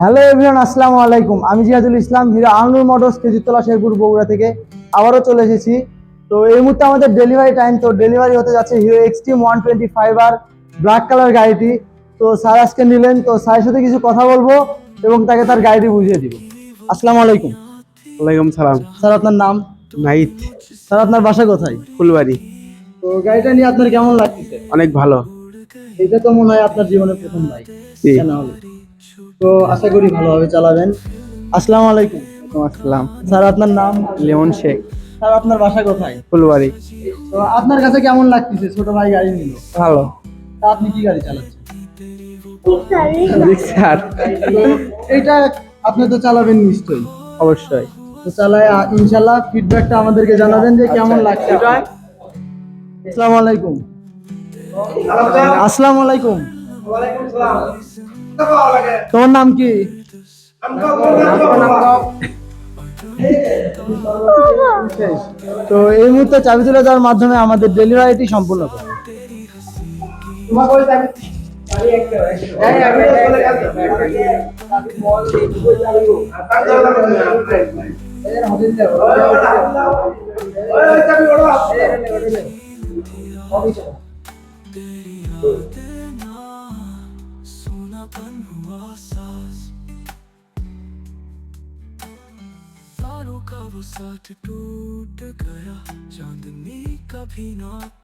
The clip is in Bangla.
হ্যালো এভরিওয়ান আসসালামু আলাইকুম। আমি জিয়াদুল ইসলাম হিরো আলনুর মোটরস কেজিতলা শেরপুর বগুড়া থেকে আবারও চলে এসেছি। তো এই মুহূর্তে আমাদের ডেলিভারি টাইম তো ডেলিভারি হতে যাচ্ছে Hero Xtreme one twenty five আর ব্ল্যাক কালার গাড়িটি। তো স্যার আজকে নিলেন তো স্যারের সাথে কিছু কথা বলব এবং তাকে তার গাড়িটি বুঝিয়ে দিব। আসসালামু আলাইকুম। ওয়ালাইকুম সালাম। স্যার আপনার নাম? নাইট স্যার আপনার বাসা কোথায়? ফুলবাড়ি। তো গাড়িটা নিয়ে আপনার কেমন লাগতেছে? অনেক ভালো। এটা তো মনে হয় আপনার জীবনের প্রথম বাইক। হলো। তো আশা করি ভালোভাবে চালাবেন। আসসালামু আলাইকুম। আসসালাম। স্যার আপনার নাম? লেমন শেখ। স্যার আপনার বাসা কোথায়? ফুলবাড়ি। তো আপনার কাছে কেমন লাগতেছে? ছোট ভাই গাড়ি নিল। ভালো। তা আপনি কি গাড়ি চালাচ্ছেন? তো এটা আপনি তো চালাবেন নিশ্চয়ই। অবশ্যই। তো চালায় আ, ইনশাল্লাহ ফিডব্যাকটা আমাদেরকে জানাবেন যে কেমন লাগছে আসসালামু আলাইকুম। আসসালামু আলাইকুম তোমার নাম কি তো এই মুহূর্তে চাবি তুলে দেওয়ার মাধ্যমে আমাদের ডেলিভারিটি সম্পূর্ণ सुना बन हुआ सास सारों का वो साथ टूट गया चांदनी का भी ना